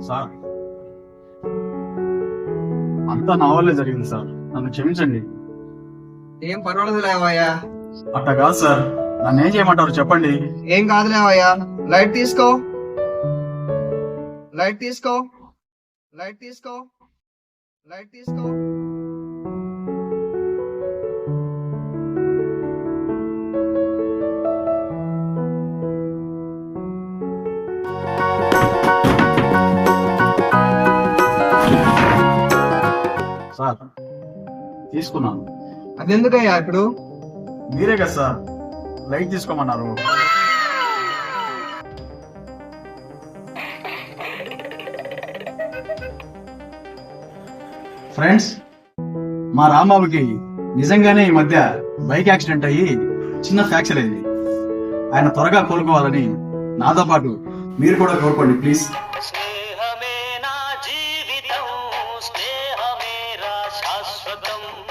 Sir అంతా నా వల్లే జరిగింది సార్. నన్ను క్షమించండి. ఏం పర్వాలేదు లేవయ్యా. అట్ట కాదు సార్. నన్ను ఏం చేయమంటారు చెప్పండి. ఏం కాదులేవయ్యా లైట్ తీసుకో. లైట్ తీసుకో. లైట్ తీసుకో. లైట్ తీసుకో. సార్. తీసుకున్నాను. అదెందుకయ్యా ఇప్పుడు? మీరే కదా సార్. లైట్ తీసుకోమన్నారు. ఫ్రెండ్స్ మా రాంబాబుకి నిజంగానే ఈ మధ్య బైక్ యాక్సిడెంట్ అయ్యి చిన్న ఫ్రాక్చర్ అయింది. ఆయన త్వరగా కోలుకోవాలని నాతో పాటు మీరు కూడా కోరుకోండి ప్లీజ్. சதம்